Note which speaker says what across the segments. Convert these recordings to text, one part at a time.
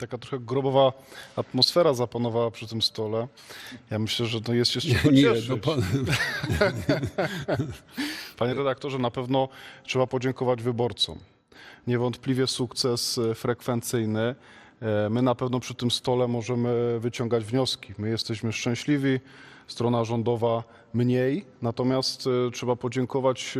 Speaker 1: Taka trochę grobowa atmosfera zapanowała przy tym stole. Ja myślę, że to jest jeszcze
Speaker 2: Nie,
Speaker 1: pocieszyć.
Speaker 2: no pan,
Speaker 1: Panie redaktorze, na pewno trzeba podziękować wyborcom. Niewątpliwie sukces e, frekwencyjny. E, My na pewno przy tym stole możemy wyciągać wnioski. My jesteśmy szczęśliwi, strona rządowa mniej, natomiast e, trzeba podziękować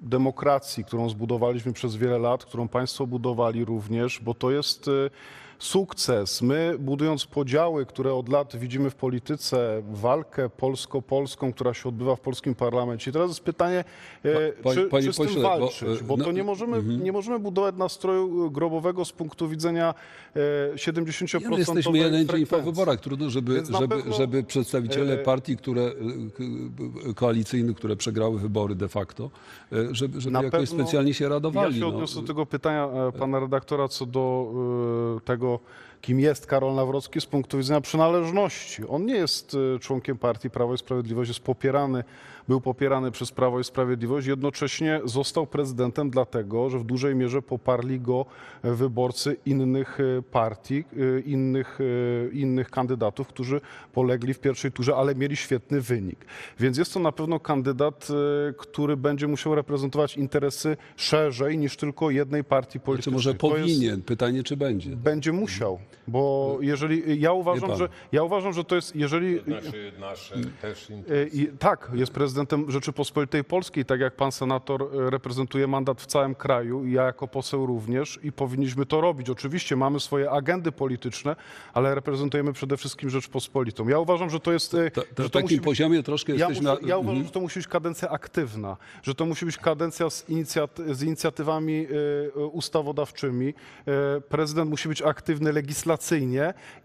Speaker 1: demokracji, którą zbudowaliśmy przez wiele lat, którą Państwo budowali również, bo to jest e, sukces. My, budując podziały, które od lat widzimy w polityce, walkę polsko-polską, która się odbywa w polskim parlamencie. I teraz jest pytanie, e,
Speaker 2: Pa-
Speaker 1: czy, czy z tym
Speaker 2: pośle, bo, e,
Speaker 1: walczyć, bo,
Speaker 2: no-
Speaker 1: to nie możemy, nie możemy budować nastroju grobowego z punktu widzenia e, 70%
Speaker 2: nie, no jesteśmy jeden dzień po wyborach. Trudno, żeby, żeby,
Speaker 1: pewno,
Speaker 2: żeby przedstawiciele
Speaker 1: e,
Speaker 2: partii, które e, koalicyjnych, które przegrały wybory de facto, e, żeby, żeby jakoś specjalnie się radowali.
Speaker 1: Ja się
Speaker 2: no.
Speaker 1: odniosę do tego pytania e, pana redaktora co do e, på kim jest Karol Nawrocki z punktu widzenia przynależności. On nie jest e, członkiem partii Prawo i Sprawiedliwość, jest popierany, był popierany przez Prawo i Sprawiedliwość, jednocześnie został prezydentem dlatego, że w dużej mierze poparli go e, wyborcy innych e, partii, e, innych, innych kandydatów, którzy polegli w pierwszej turze, ale mieli świetny wynik. Więc jest to na pewno kandydat, który będzie musiał reprezentować interesy szerzej niż tylko jednej partii
Speaker 2: Czy
Speaker 1: politycznej.
Speaker 2: może
Speaker 1: To jest-
Speaker 2: powinien? Pytanie, czy będzie.
Speaker 1: będzie musiał, bo jeżeli ja uważam,
Speaker 2: pan.
Speaker 1: że ja uważam, że to jest jeżeli
Speaker 3: Znaczy nasze też
Speaker 1: E. I, tak, jest prezydentem Rzeczypospolitej Polskiej, tak jak pan senator e, reprezentuje mandat w całym kraju i ja jako poseł również i powinniśmy to robić. Oczywiście mamy swoje agendy polityczne, ale reprezentujemy przede wszystkim Rzeczpospolitą. Ja uważam, że to jest... e,
Speaker 2: Ta, ta,
Speaker 1: że to
Speaker 2: takim
Speaker 1: musi być-
Speaker 2: poziomie troszkę
Speaker 1: ja,
Speaker 2: jesteś
Speaker 1: muszę,
Speaker 2: na...
Speaker 1: ja
Speaker 2: Mhm.
Speaker 1: uważam, że to musi być kadencja aktywna, że to musi być kadencja z, z inicjatywami e, ustawodawczymi. E, prezydent musi być aktywny legislacyjnie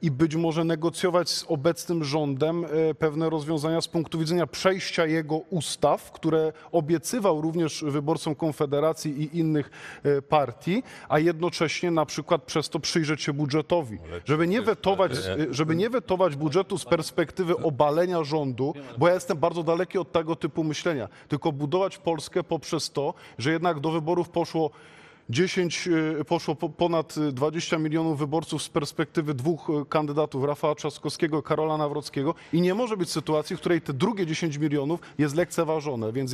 Speaker 1: i być może negocjować z obecnym rządem e, pewne rozwiązania z punktu widzenia przejścia jego ustaw, które obiecywał również wyborcom Konfederacji i innych e, partii, a jednocześnie na przykład przez to przyjrzeć się budżetowi, żeby nie wetować, e, żeby nie wetować budżetu z perspektywy obalenia rządu, bo ja jestem bardzo daleki od tego typu myślenia, tylko budować Polskę poprzez to, że jednak do wyborów poszło 10, e, poszło po- ponad e, 20 milionów wyborców z perspektywy dwóch e, kandydatów, Rafała Trzaskowskiego, Karola Nawrockiego. I nie może być sytuacji, w której te drugie 10 milionów jest lekceważone, więc